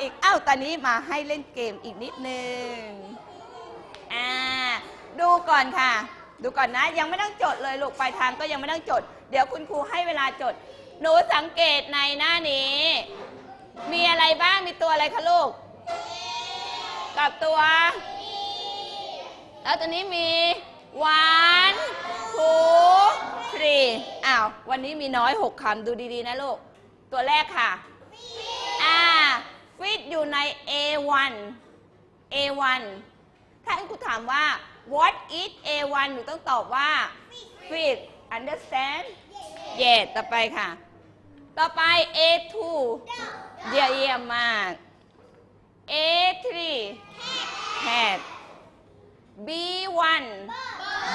อีกอ้าวตอนนี้มาให้เล่นเกมอีกนิดนึงอ่าดูก่อนค่ะ ดูก่อนนะ ยังไม่ต้องจดเลยลูกปลายทางก็ยังไม่ต้องจด เดี๋ยวคุณครูให้เวลาจด หนูสังเกตในหน้านี้ มีอะไรบ้างมีตัวอะไรคะลูก กับตัว แล้วตัวนี้มี one two three อ้าววันนี้มีน้อย6คำดูดีๆนะลูก ตัวแรกค่ะ fit อยู่ใน A1 A1 ถ้าคุณครูถามว่า what is A1 หนูต้องตอบว่า fit understand yes ต่อไปค่ะ ต่อไป A2 เยี่ยมเยี่ยมมาก A3 hat B1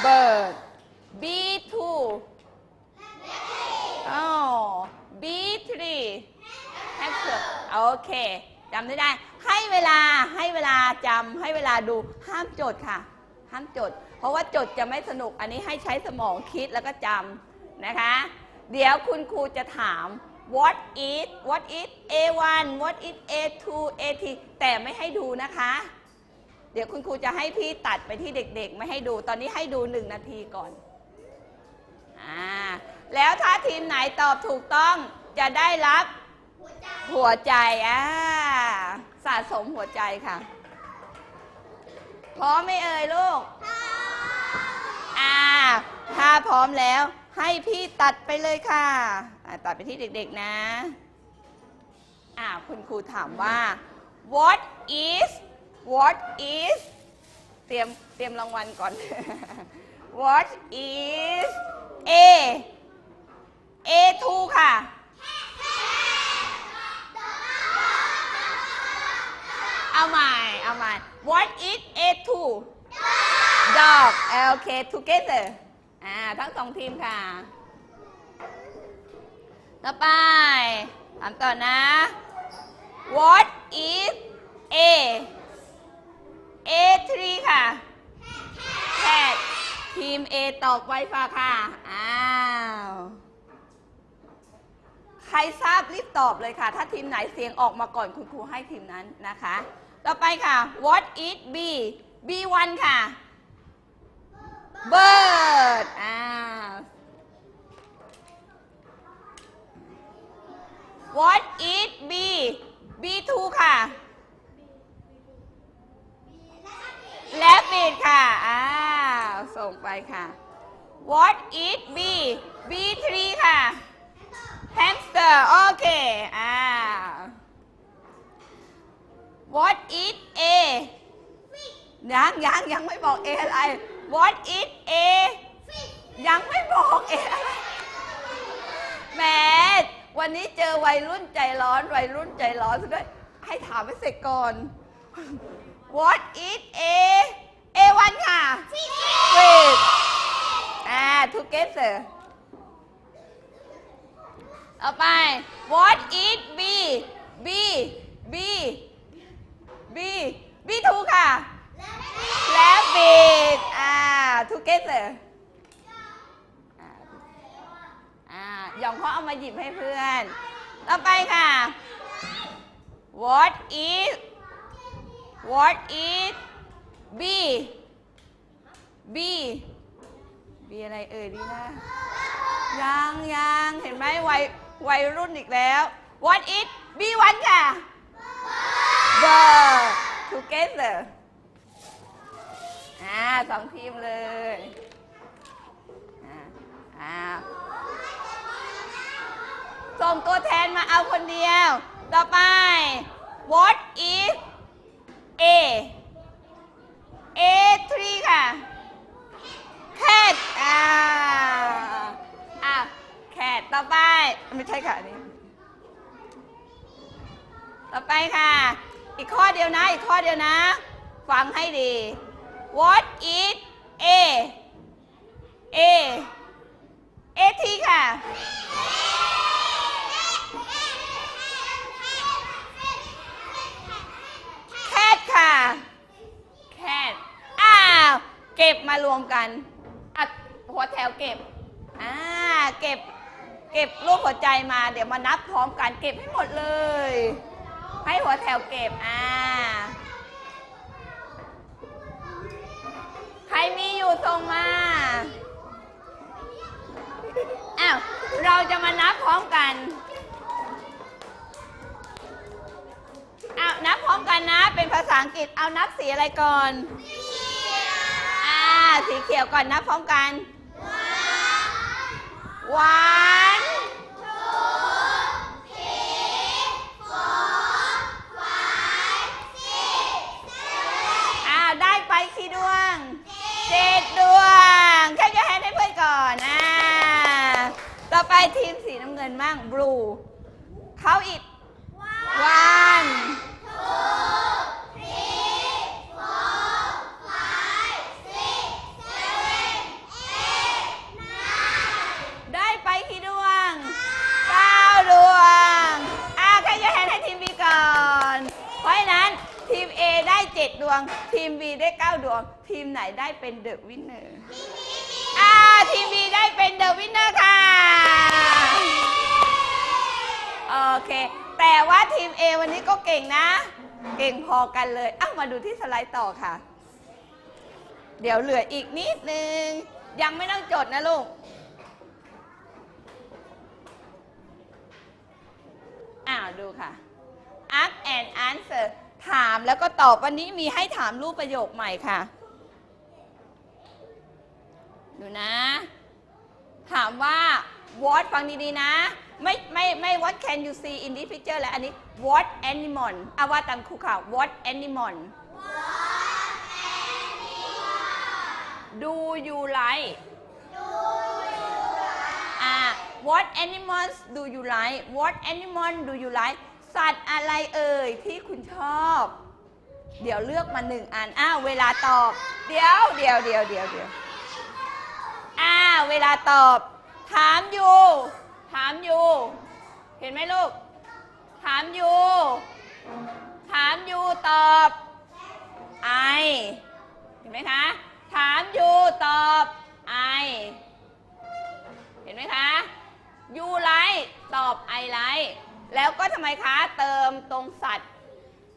bird B2 อ๋อ B3 hamster โอเค จำได้ได้ ให้เวลาให้เวลาจำให้เวลาดูห้ามจดค่ะ ห้ามจด เพราะว่าจดจะไม่สนุกอันนี้ให้ใช้สมองคิดแล้วก็จำนะคะ เดี๋ยวคุณครูจะถาม what is what is A1 what is A2 A3 แต่ไม่ให้ดูนะคะ เดี๋ยวคุณครูจะให้พี่ตัดไปที่เด็กๆ ไม่ให้ดูตอนนี้ให้ดูหนึ่งนาทีก่อนอ่าแล้วถ้าทีมไหนตอบถูกต้องจะได้รับหัวใจอ่า สะสมหัวใจค่ะ พร้อมไหมเอ่ยลูกอ่า ถ้าพร้อมแล้วให้พี่ตัดไปเลยค่ะอ่าตัดไปที่เด็กๆนะ อ่าคุณครูถามว่า what is what is เตรียมเตรียมรางวัลก่อน what is a a2 ค่ะ เอาใหม่ เอาใหม่ what is a2 dog โอเค together อ่า ทั้งสองทีมค่ะ ต่อไปถามต่อนะ what is a a3 ค่ะ cat ทีม A ตอบไวฟ้าค่ะ อ้าว ใครทราบรีบตอบเลยค่ะ ถ้าทีมไหนเสียงออกมาก่อนคุณครูให้ทีมนั้นนะคะ ต่อไปค่ะ what is B B1 ค่ะ bird อ้า what is B B2 ค่ะ rabbit ค่ะอ้าส่งไปค่ะ what is B B3 ค่ะ hamster โอเคอ้า what is A ยังยังยังไม่บอก A อะไร what is A ยังไม่บอก A อะไรแหมวันนี้เจอวัยรุ่นใจร้อน วัยรุ่นใจร้อนซะด้วยให้ถามไปเสร็จก่อน what is A A1 ค่ะ fish อ่า together ต่อไป what is B B B ค่ะ rabbit อ่า together อ่าอ่ายองพ่อเอามาหยิบให้เพื่อน ต่อไปค่ะ what is what is B B B อะไรเอ่ยดีนะยังยังเห็นไหมวัยวัยรุ่นอีกแล้ว What is B1 ค่ะ Bird together อ่าสองทีมเลยอ่าอ่าส่งตัวแทนมาเอาคนเดียว ต่อไป What is A A3 ค่ะ cat อ่าอะ cat ต่อไป ไม่ใช่ค่ะอันนี้ ต่อไปค่ะ อีกข้อเดียวนะ อีกข้อเดียวนะ ฟังให้ดี what is a a a t ค่ะ cat ค่ะ cat อ้าวเก็บมารวมกันอะหัวแถวเก็บอ่าเก็บ เก็บรูปหัวใจมาเดี๋ยวมานับพร้อมกันเก็บให้หมดเลย ให้หัวแถวเก็บ อ่า ใครมีอยู่ส่งมา อ้าว เราจะมานับพร้อมกัน อ้าว นับพร้อมกันนะ เป็นภาษาอังกฤษ เอานับสีอะไรก่อน อ่า สีเขียวก่อนนับพร้อมกัน one two อ้าว ได้ไปกี่ดวงเจ็ดดวง แค่จะให้ให้เพื่อนก่อนอ่าต่อไป ทีมสีน้ำเงินมั่ง blue เขาอีก one ได้ไปกี่ดวงเก้าดวงอ่าใครจะแทนให้ทีม B ก่อน เพราะฉะนั้นทีม A ได้ 7 ดวง ทีม B ได้ 9 ดวง ทีมไหนได้เป็นเดอะวินเนอร์อ่าทีม B ได้เป็นเดอะวินเนอร์ค่ะ โอเค แต่ว่าทีม A วันนี้ก็เก่งนะ เก่งพอกันเลยอะมาดูที่สไลด์ต่อค่ะ เดี๋ยวเหลืออีกนิดนึง ยังไม่ต้องจดนะลูกอ้าวดูค่ะ ask and answer ถามแล้วก็ตอบวันนี้มีให้ถามรูปประโยคใหม่ค่ะ ดูนะ ถามว่า what ฟังดีๆนะ ไม่ไม่ไม่ what can you see in this picture แล้วอันนี้ what animal อาว่าตามครูค่ะ what animal do you like อ่า what animals do you like what animal do you like สัตว์อะไรเอ่ยที่คุณชอบ เดี๋ยวเลือกมาหนึ่งอัน อ้าวเวลาตอบ เดี๋ยวเดี๋ยวเดี๋ยวเดี๋ยวเดี๋ยวอ้าวเวลาตอบ ถามอยู่ ถามอยู่ เห็นไหมลูก ถามอยู่ ถามอยู่ตอบไอ เห็นไหมคะ ถามอยู่ตอบไอ เห็นไหมคะยูไลท์ตอบไอไลท์แล้วก็ทำไมคะเติมตรงสัตว์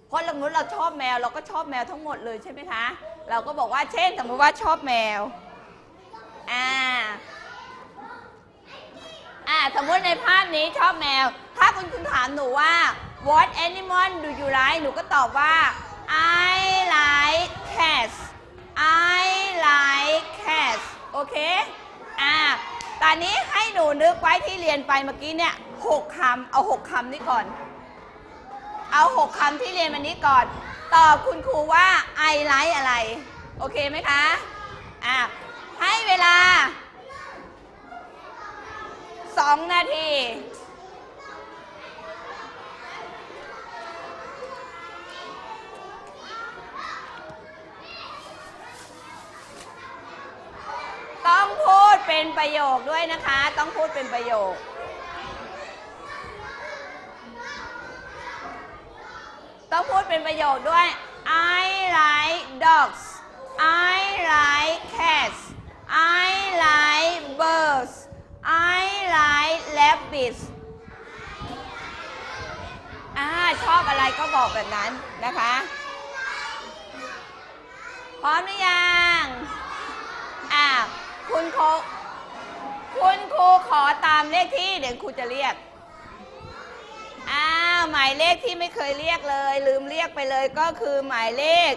เพราะสมมติเราชอบแมวเราก็ชอบแมวทั้งหมดเลยใช่ไหมคะ เราก็บอกว่าเช่นสมมติว่าชอบแมว อ่าอ่า สมมติในภาพนี้ชอบแมว ถ้าคุณคุณถามหนูว่า what animal do you like หนูก็ตอบว่า I like cats I like cats โอเค อ่าตอนนี้ให้หนูนึกไว้ที่เรียนไปเมื่อกี้เนี่ยหกคำ เอาหกคำนี้ก่อน เอาหกคำที่เรียนวันนี้ก่อน ตอบคุณครูว่า I like อะไร โอเคไหมคะ อ่าให้เวลา สองนาที ต้องพูดเป็นประโยคด้วยนะคะ ต้องพูดเป็นประโยคต้องพูดเป็นประโยคด้วย I like dogs I like cats I like birds rabbits อ่าชอบอะไรก็บอกแบบนั้นนะคะ พร้อมหรือยังอ่าคุณครูคุณครูขอตามเลขที่เดี๋ยวครูจะเรียกอ้าวหมายเลขที่ไม่เคยเรียกเลย ลืมเรียกไปเลยก็คือหมายเลข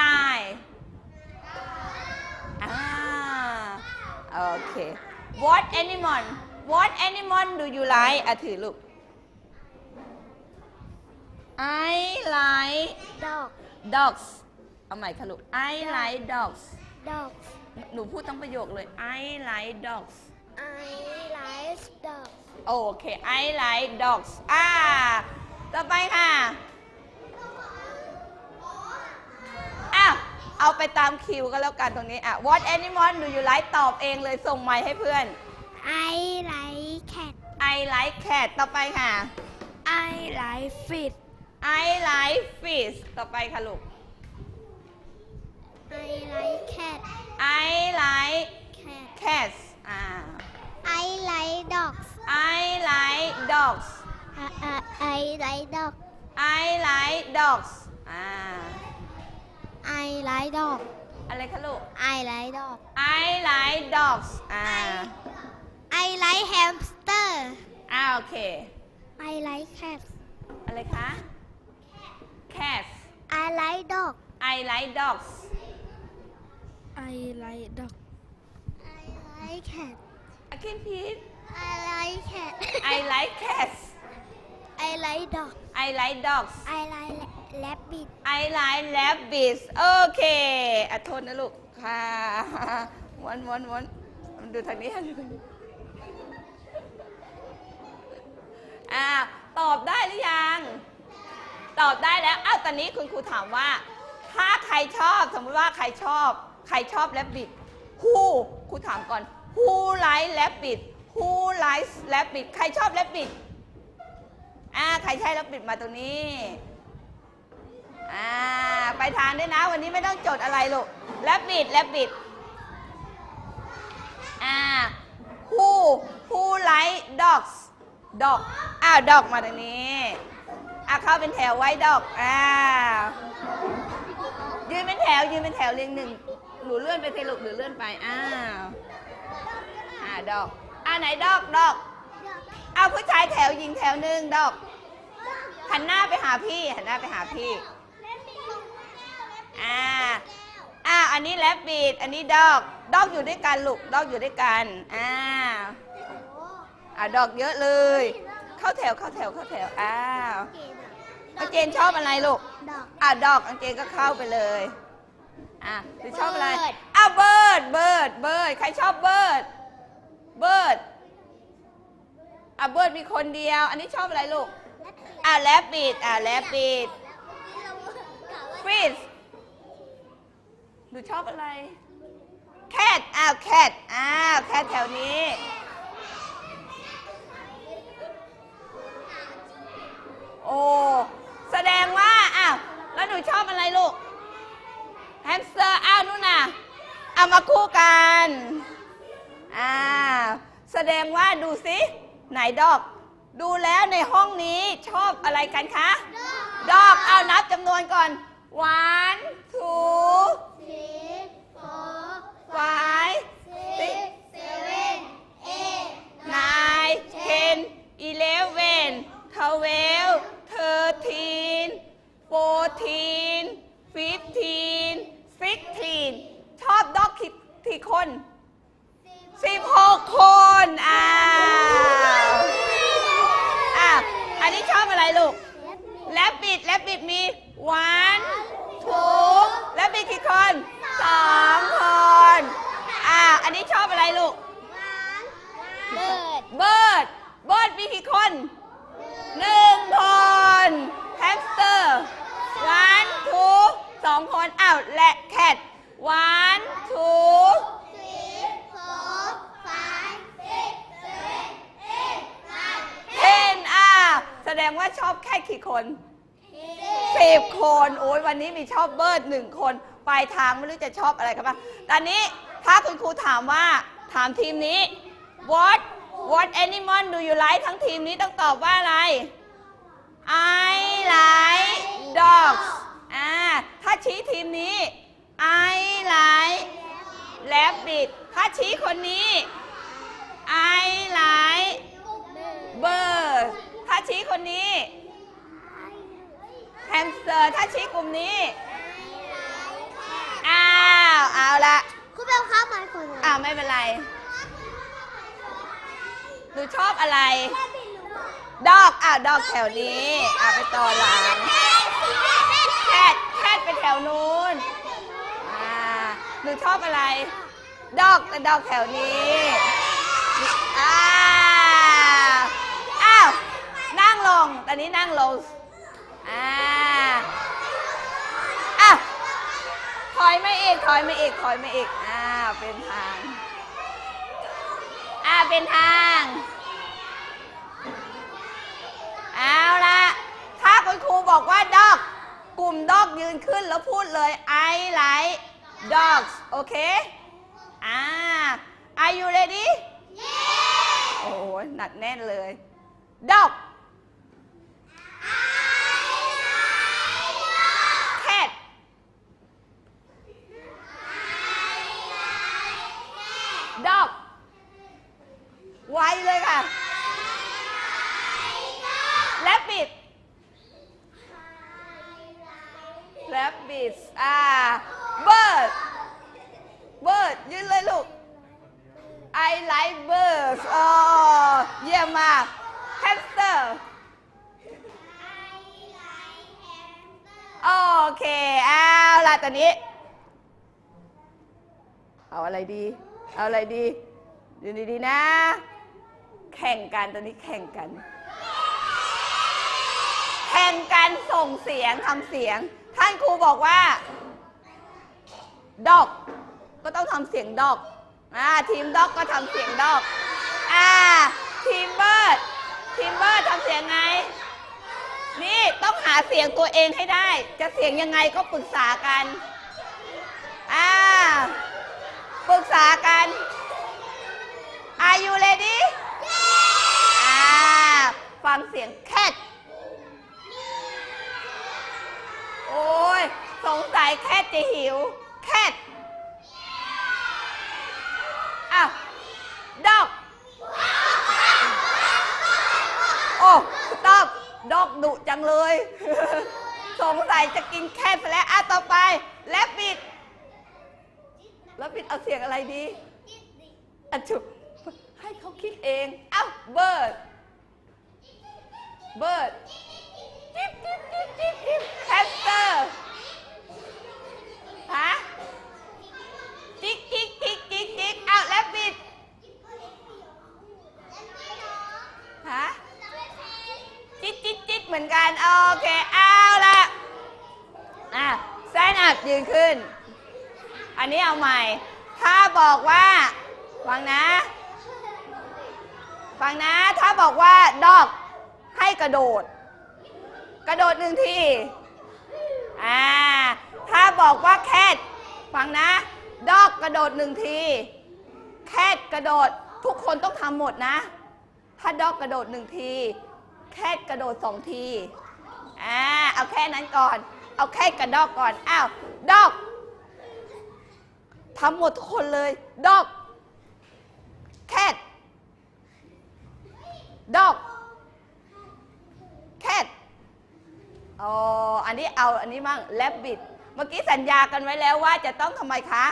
นายอ่า โอเค what animal what animal do you like อะถือลูก I like dog dogs เอาใหม่ค่ะลูก I like dogs dog หนูพูดทั้งประโยคเลย I like dogs I like dog โอเค I like dogs อ่า ต่อไปค่ะ เอาไปตามคิวก็แล้วกันตรงนี้อะ What animal do you like ตอบเองเลยส่งไมค์ให้เพื่อน I like cat I like cat ต่อไปค่ะ I like fish I like fish ต่อไปค่ะลูก I like cat I like cat cats อ่า I like dogs I, I like dog I like dogs อ่า I like dog อะไรคะลูก I like dog I like dogs อ่า I like hamster อ่าโอเค I like cat อะไรคะ cats I like dog I like dogs I like dog I like cat again please I like cat I like cats I like dog I like dogs I like rabbit I like rabbits โอเคอะโทษนะลูก ค่ะวนวนวนมันดูทางนี้ดูทางนี้อ่าตอบได้หรือยัง ตอบได้แล้วอ้าวตอนนี้คุณครูถามว่า ถ้าใครชอบ สมมติว่าใครชอบ ใครชอบแรบบิ t who ครูถามก่อน who like rabbit who likes rabbit ใครชอบแรบบิ t อ่าใครใช่แรบบิ t มาตรงนี้ อ่าไปทานด้วยนะ วันนี้ไม่ต้องจดอะไรลูกแรบบิ t แรบบิ t อ่า who who like dogs dog อ้าว dog มาตรงนี้อะเข้าเป็นแถวไว้ดอกอ่ายืนเป็นแถวยืนเป็นแถวเรียงหนึ่งหนูเลื่อนไปสิลูกหรือเลื่อนไปอ้าวอ่าดอกอ่าไหนดอกดอกเอาผู้ชายแถวหญิงแถวหนึ่งดอกหันหน้าไปหาพี่หันหน้าไปหาพี่ อ่าอ่าอันนี้แรบบิดอันนี้ดอกดอกอยู่ด้วยกันลูกดอกอยู่ด้วยกันอ่าอ่าดอกเยอะเลย เข้าแถวเข้าแถวเข้าแถวอ้าวอังเจนชอบอะไรลูกดอกอะดอกอังเจนก็เข้าไปเลยอะหรือชอบอะไร Bird อะเบิร์ดเบิร์ดเบิร์ดใครชอบเบิร์ดเบิร์ดอะเบิร์ดมีคนเดียว อันนี้ชอบอะไรลูกอะแลบบิดอะแลบบิดฟิสห นูชอบอะไรแคทอ้าวแคทอ้าวแคทแถวนี้ โอ้แสดงว่าอ้าวแล้วหนูชอบอะไรลูกแฮมสเตอร์อ้าวนู่นน่ะเอามาคู่กันอ่าแสดงว่าดูสิไหนดอก ดูแล้วในห้องนี้ชอบอะไรกันคะ ดอกเอานับจำนวนก่อน one two five six nine ten eleven twelve thirteen fourteen fifteen sixteen ชอบด็อกกี่กี่คนสิบหกคนอ้าวอ้าวอันนี้ชอบอะไรลูกแลบบิดแลบบิดมี one two แลบบิดกี่คนส องคนอ่าอันนี้ชอบอะไรลูก เบิร์ดเบิร์ด เบิร์ดมีกี่คนหนึ่งคนแฮมสเตอร์ one two สองคนอ้าวและแคท one two ten อ้าวแสดงว่าชอบแค่กี่คนสิบคน โอ้ยวันนี้มีชอบเบิร์ดหนึ่งคน ปลายทางไม่รู้จะชอบอะไรกันบ้าตอนนี้ถ้าคุณครูถามว่าถามทีมนี้ what what animal do you like ทั้งทีมนี้ต้องตอบว่าอะไร I like dogs อ่าถ้าชี้ทีมนี้ I like rabbit ถ้าชี้คนนี้ I like bird ถ้าชี้คนนี้แฮมสเตอร์ถ้าชี้กลุ่มนี้าวเอาละคุณเป็นข้าวมันคนอ้าวไม่เป็นไรหนูชอบอะไร ดอกอ่าวดอกแถวนี้อ่าไปต่อหลังแคทแคทไปแถวนู้นอ่าหนูชอบอะไร ดอกแต่ดอกแถวนี้อ้าวอ้าวนั่งลงตอนนี้นั่งลงอ่า อ้าว ถ อยมาอีกถอยมาอีกถอยมาอีกอ้าวเป็นทาง อ่าเป็นทางเอาละถ้าคุณครูบอกว่าดอก กลุ่มดอกยืนขึ้นแล้วพูดเลย I like dogs โอเคอ่า Are you ready โอ้โหหนักแน่นเลย dog cat ดอก ไวเลยค่ะ แลบบิดแลบบิดอ่าเบิร์ดเบิร์ดยืนเลยลูก I like birds อ๋อเยี่ยมมาก hamster โอเคเอาล่ะตอนนี้ เอาอะไรดี เอาอะไรดีดูดีๆนะ แข่งกันตอนนี้แข่งกัน แข่งกันส่งเสียงทำเสียง ท่านครูบอกว่า ดอก ก็ต้องทำเสียงดอกอ่าทีมดอกก็ทำเสียงดอกอ่าทีมเบิร์ดทีมเบิร์ดทำเสียงไง นี่ต้องหาเสียงตัวเองให้ได้ จะเสียงยังไงก็ปรึกษากันอ่าปรึกษากัน Are you ready งเสียงแคทโอ้ย สงสัยแคทจะหิว แคทอ้าวดอก โอ้ดอกดอกดุจังเลย สงสัยจะกินแคทไปแล้วอะต่อไป แลบบิด แลบบิดเอาเสียงอะไรดีอันจุให้เขาคิดเอง เอ้าเบิร์ด เบิร์ดจิ๊บจิ๊บจิ๊บจิ๊บจิ๊บแฮมสเตอร์ฮะจิ๊กจิ๊กจิ๊กจิ๊กจิ๊กอ้าวแลบบิดฮะจิ๊กจิ๊กจิ๊กเหมือนกัน โอเคเอาละอะแซนอัพยืนขึ้น อันนี้เอาใหม่ ถ้าบอกว่า ฟังนะ ฟังนะ ถ้าบอกว่าดอก ให้กระโดด กระโดดหนึ่งทีอ่าถ้าบอกว่าแคทฟังนะ ดอกกระโดดหนึ่งที แคทกระโดดทุกคนต้องทำหมดนะ ถ้าดอกกระโดดหนึ่งที แคทกระโดดสองทีอ่าเอาแค่นั้นก่อน เอาแค่กระดอกก่อนอ้าวดอกทำหมดทุกคนเลย ดอก แคทดอก แคท อ๋อ อันนี้เอาอันนี้มั่งแลบบิด เมื่อกี้สัญญากันไว้แล้วว่าจะต้องทำไมคะ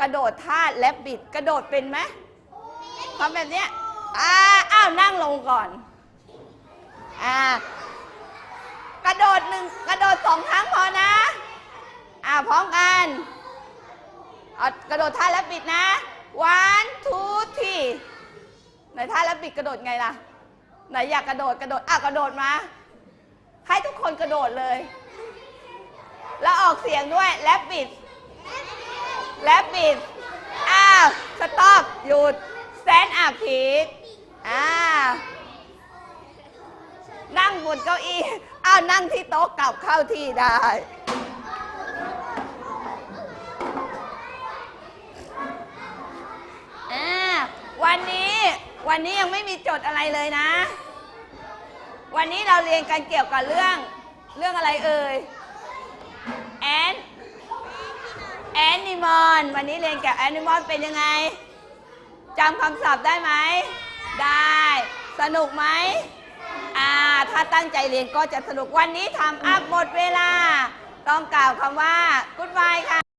กระโดดท่าแลบบิด กระโดดเป็นไหมทำแบบเนี้ยอ่าอ้าวนั่งลงก่อน อ่า กระโดดหนึ่งกระโดดสองครั้งพอนะ อ่าพร้อมกันเอากระโดดท่าแลบบิดนะ one two three ไหนท่าแลบบิดกระโดดไงล่ะ ไหนอยากกระโดดกระโดดอะกระโดดมา ให้ทุกคนกระโดดเลย แล้วออกเสียงด้วยแลบบิดแลบบิดอ้าวสต็อปหยุดแซนอัพพีทอ้าวนั่งบนเก้าอี้อ้าวนั่งที่โต๊ะกลับเข้าที่ได้อ่าวันนี้วันนี้ยังไม่มีจดอะไรเลยนะ วันนี้เราเรียนกันเกี่ยวกับเรื่องเรื่องอะไรเอ่ยแอนแอนิมอลวันนี้เรียนเกี่ยวกับแอนิมอลเป็นยังไงจำคำศัพท์ได้ไหม ได้ สนุกไหมอ่าถ้าตั้งใจเรียนก็จะสนุกวันนี้ทำอัพหมดเวลา ต้องกล่าวคำว่ากุ๊ดบายค่ะ